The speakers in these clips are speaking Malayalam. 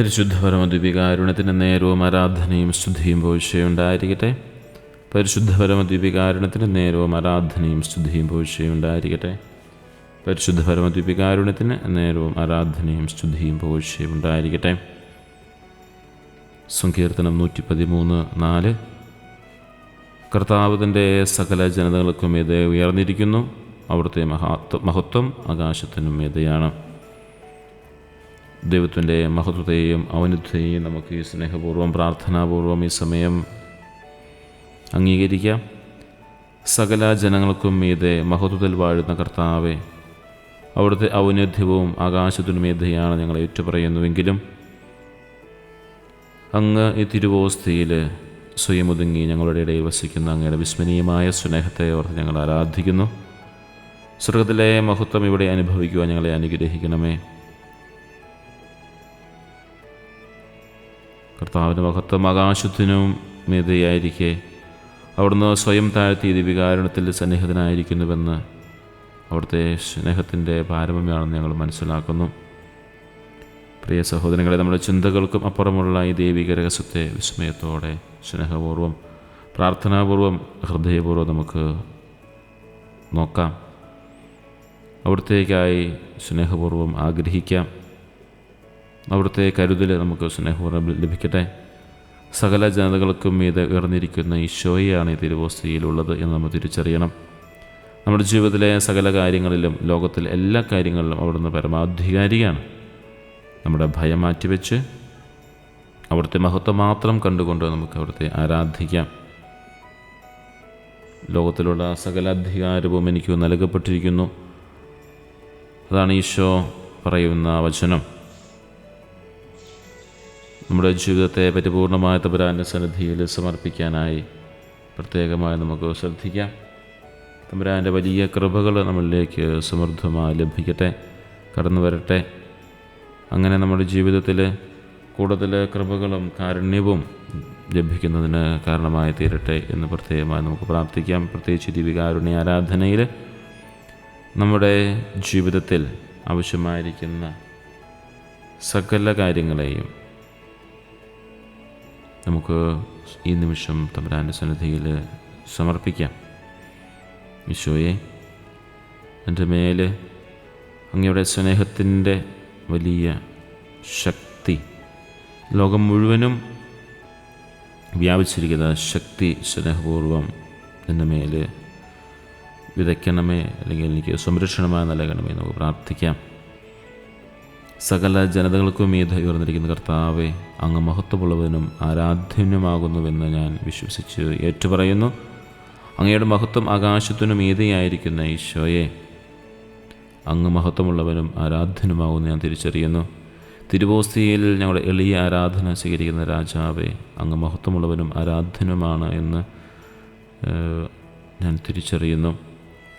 പരിശുദ്ധ പരമദ്വീപികാരുണത്തിന് നേരവും ആരാധനയും സ്തുതിയും പോഴ്ചയുണ്ടായിരിക്കട്ടെ. പരിശുദ്ധ പരമദ്വീപികാരുണത്തിന് നേരവും ആരാധനയും സ്തുതിയും പോഴ്ചയുണ്ടായിരിക്കട്ടെ. പരിശുദ്ധ പരമദ്വീപികാരുണത്തിന് നേരവും ആരാധനയും സ്തുതിയും പോഴ്ചയും ഉണ്ടായിരിക്കട്ടെ സങ്കീർത്തനം നൂറ്റി പതിമൂന്ന് നാല്. കർത്താവ് തന്റെ സകല ജനതകൾക്കും ഇത് ഉയർന്നിരിക്കുന്നു. അവിടുത്തെ മഹാത്വ മഹത്വം ആകാശത്തിനും മീതയാണ് ദൈവത്തിന്റെ മഹത്വത്തെയും ഔന്നത്തെയും നമുക്ക് ഈ സ്നേഹപൂർവം പ്രാർത്ഥനാപൂർവം ഈ സമയം അംഗീകരിക്കാം. സകല ജനങ്ങൾക്കും മീതെ മഹത്വത്തിൽ വാഴുന്ന കർത്താവെ അവിടുത്തെ ഔന്നത്യവും ആകാശത്തിനും മീതയാണ് ഞങ്ങൾ ഏറ്റുപറയുന്നുവെങ്കിലും അങ്ങ് ഈ തിരുവോസ്തിയിൽ സ്വയം ഒതുങ്ങി ഞങ്ങളുടെ ഇടയിൽ വസിക്കുന്ന അങ്ങയുടെ വിസ്മരണീയമായ സ്നേഹത്തെ ഓർത്ത് ഞങ്ങൾ ആരാധിക്കുന്നു. സ്വർഗത്തിലെ മഹത്വം ഇവിടെ അനുഭവിക്കുവാൻ ഞങ്ങളെ അനുഗ്രഹിക്കണമേ. കർത്താവിന്റെ മഹത്വം ആകാശത്തിനും മീതയായിരിക്കെ അവിടുന്ന് സ്വയം താഴ്ത്തി ദിവികാരണത്തിൽ സന്നിഹിതനായിരിക്കുന്നുവെന്ന് അവിടുത്തെ സ്നേഹത്തിന്റെ പാരമ്യമാണെന്ന് ഞങ്ങൾ മനസ്സിലാക്കുന്നു. പ്രിയ സഹോദരങ്ങളെ നമ്മുടെ ചിന്തകൾക്കും അപ്പുറമുള്ള ഈ ദൈവിക രഹസ്യത്തെ വിസ്മയത്തോടെ സ്നേഹപൂർവം പ്രാർത്ഥനാപൂർവം ഹൃദയപൂർവം നമുക്ക് നോക്കാം. അവിടത്തേക്കായി സ്നേഹപൂർവം ആഗ്രഹിക്കാം. അവിടുത്തെ കരുതൽ നമുക്ക് സ്നേഹപൂർവം ലഭിക്കട്ടെ. സകല ജനതകൾക്കും മീതെ ഉയർന്നിരിക്കുന്ന ഈശോയാണ് ഈ തിരുവോസ്തിയിലുള്ളത് എന്ന് നമ്മൾ തിരിച്ചറിയണം. നമ്മുടെ ജീവിതത്തിലെ സകല കാര്യങ്ങളിലും ലോകത്തിലെ എല്ലാ കാര്യങ്ങളിലും അവിടുന്ന് പരമാധികാരിയാണ്. നമ്മുടെ ഭയം മാറ്റിവെച്ച് അവിടുത്തെ മഹത്വം മാത്രം കണ്ടുകൊണ്ട് നമുക്ക് അവിടുത്തെ ആരാധിക്കാം. ലോകത്തിലുള്ള സകല അധികാരവും എനിക്ക് നൽകപ്പെട്ടിരിക്കുന്നു. അതാണ് ഈശോ പറയുന്ന വചനം. നമ്മുടെ ജീവിതത്തെ പരിപൂർണമായ തമ്പുരാന്റെ സന്നിധിയിൽ സമർപ്പിക്കാനായി പ്രത്യേകമായി നമുക്ക് ശ്രദ്ധിക്കാം. തമ്പുരാന്റെ വലിയ കൃപകൾ നമ്മളിലേക്ക് സമൃദ്ധമായി ലഭിക്കട്ടെ കടന്നു വരട്ടെ. അങ്ങനെ നമ്മുടെ ജീവിതത്തിൽ കൂടുതൽ കൃപകളും കാരുണ്യവും ലഭിക്കുന്നതിന് കാരണമായി തീരട്ടെ എന്ന് പ്രത്യേകമായി നമുക്ക് പ്രാർത്ഥിക്കാം. പ്രത്യേകിച്ച് ദീപികാരുണ്യ ആരാധനയിൽ നമ്മുടെ ജീവിതത്തിൽ ആവശ്യമായിരിക്കുന്ന സകല കാര്യങ്ങളെയും നമുക്ക് ഈ നിമിഷം തമ്പുരാന്റെ സന്നിധിയിൽ സമർപ്പിക്കാം. ഈശോയെ എന്റെ മേൽ അങ്ങയുടെ സ്നേഹത്തിന്റെ വലിയ ശക്തി ലോകം മുഴുവനും വ്യാപിച്ചിരിക്കുന്ന ശക്തി സ്നേഹപൂർവം എന്റെ മേൽ വിതയ്ക്കണമേ അല്ലെങ്കിൽ എനിക്ക് സംരക്ഷണമായി നൽകണമേ നമുക്ക് പ്രാർത്ഥിക്കാം. സകല ജനതകൾക്കും മീത ഉയർന്നിരിക്കുന്ന കർത്താവെ അങ്ങ് മഹത്വമുള്ളവനും ആരാധ്യനുമാകുന്നുവെന്ന് ഞാൻ വിശ്വസിച്ച് ഏറ്റുപറയുന്നു. അങ്ങയുടെ മഹത്വം ആകാശത്തിനു മീതയായിരിക്കുന്ന ഈശോയെ അങ്ങ് മഹത്വമുള്ളവനും ആരാധ്യനുമാകുന്നു ഞാൻ തിരിച്ചറിയുന്നു. തിരുവോസ്തിയിൽ ഞങ്ങളുടെ എളിയ ആരാധന സ്വീകരിക്കുന്ന രാജാവെ അങ്ങ് മഹത്വമുള്ളവനും ആരാധ്യനുമാണ് എന്ന് ഞാൻ തിരിച്ചറിയുന്നു.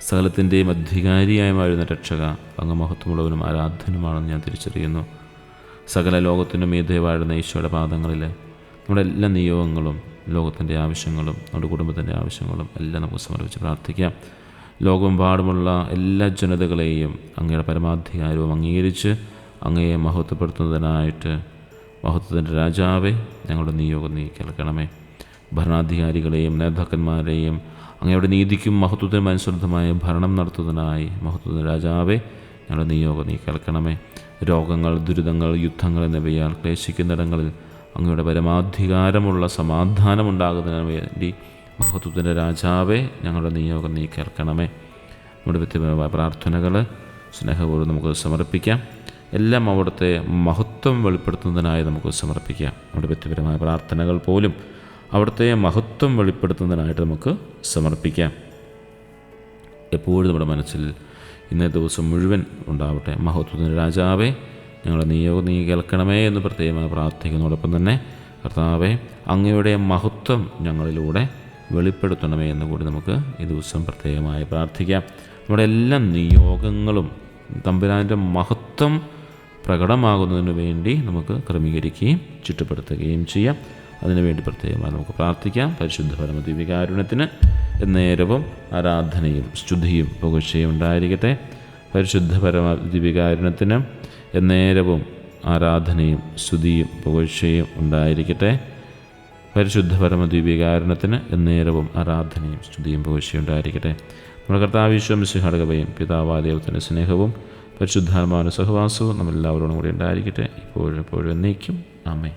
സകലത്തിന്റെയും അധികാരിയായ വാഴുന്ന രക്ഷക അങ്ങ് മഹത്വമുള്ളവനും ആരാധ്യനുമാണെന്ന് ഞാൻ തിരിച്ചറിയുന്നു. സകല ലോകത്തിനും മീതെ വാഴുന്ന ഈശോയുടെ പാദങ്ങളിൽ നമ്മുടെ എല്ലാ നിയോഗങ്ങളും ലോകത്തിന്റെ ആവശ്യങ്ങളും നമ്മുടെ കുടുംബത്തിന്റെ ആവശ്യങ്ങളും എല്ലാം നമുക്ക് സമർപ്പിച്ച് പ്രാർത്ഥിക്കാം. ലോകമെമ്പാടുമുള്ള എല്ലാ ജനതകളെയും അങ്ങയുടെ പരമാധികാരവും അംഗീകരിച്ച് അങ്ങയെ മഹത്വപ്പെടുത്തുന്നതിനായിട്ട് മഹത്വത്തിന്റെ രാജാവെ ഞങ്ങളുടെ നിയോഗം നീ കേൾക്കണമേ ഭരണാധികാരികളെയും നേതാക്കന്മാരെയും അങ്ങയുടെ നീതിക്കും മഹത്വത്തിനും അനുസൃതമായ ഭരണം നടത്തുന്നതിനായി മഹത്വ രാജാവെ ഞങ്ങളുടെ നിയോഗം നീ കേൾക്കണമേ. രോഗങ്ങൾ ദുരിതങ്ങൾ യുദ്ധങ്ങൾ എന്നിവയാൽ ക്ലേശിക്കുന്നിടങ്ങളിൽ അങ്ങയുടെ പരമാധികാരമുള്ള സമാധാനമുണ്ടാകുന്നതിന് വേണ്ടി മഹത്വത്തിന്റെ രാജാവെ ഞങ്ങളുടെ നിയോഗം നീ കേൾക്കണമേ. നമ്മുടെ വ്യക്തിപരമായ പ്രാർത്ഥനകൾ സ്നേഹപൂർവം നമുക്ക് സമർപ്പിക്കാം. എല്ലാം അവിടുത്തെ മഹത്വം വെളിപ്പെടുത്തുന്നതിനായി നമുക്ക് സമർപ്പിക്കാം. നമ്മുടെ വ്യക്തിപരമായ പ്രാർത്ഥനകൾ പോലും അവിടുത്തെ മഹത്വം വെളിപ്പെടുത്തുന്നതിനായിട്ട് നമുക്ക് സമർപ്പിക്കാം. എപ്പോഴും നമ്മുടെ മനസ്സിൽ ഇന്നേ ദിവസം മുഴുവൻ ഉണ്ടാവട്ടെ. മഹത്വത്തിന്റെ രാജാവേ ഞങ്ങളുടെ നിയോഗം നീ കേൾക്കണമേ എന്ന് പ്രത്യേകമായി പ്രാർത്ഥിക്കുന്നതോടൊപ്പം തന്നെ കർത്താവെ അങ്ങയുടെ മഹത്വം ഞങ്ങളിലൂടെ വെളിപ്പെടുത്തണമേ എന്ന് കൂടി നമുക്ക് ഈ ദിവസം പ്രത്യേകമായി പ്രാർത്ഥിക്കാം. നമ്മുടെ എല്ലാ നിയോഗങ്ങളും തമ്പുരാന്റെ മഹത്വം പ്രകടമാകുന്നതിന് വേണ്ടി നമുക്ക് ക്രമീകരിക്കുകയും ചുറ്റപ്പെടുത്തുകയും ചെയ്യാം. അതിനുവേണ്ടി പ്രത്യേകമായി നമുക്ക് പ്രാർത്ഥിക്കാം. പരിശുദ്ധ പരമദിവികാരുണ്യത്തിന് നേരവും ആരാധനയും സ്തുതിയും പുകഴ്ചയും ഉണ്ടായിരിക്കട്ടെ. പരിശുദ്ധ പരമദിവികാരുണ്യത്തിന് എന്നേരവും ആരാധനയും സ്തുതിയും പുകഴ്ചയും ഉണ്ടായിരിക്കട്ടെ. പരിശുദ്ധ പരമദ്വീപികാരണത്തിന് എന്നേരവും ആരാധനയും സ്തുതിയും പുകഴ്ചയും ഉണ്ടായിരിക്കട്ടെ. നമ്മുടെ കർത്താവിശ്വം സിഹടകവയും പിതാവാദേവത്തിന്റെ സ്നേഹവും പരിശുദ്ധാത്മാവിന്റെ സഹവാസവും നമ്മളെല്ലാവരോടും കൂടി ഉണ്ടായിരിക്കട്ടെ. ഇപ്പോഴും എപ്പോഴും എന്നേക്കും. ആമേ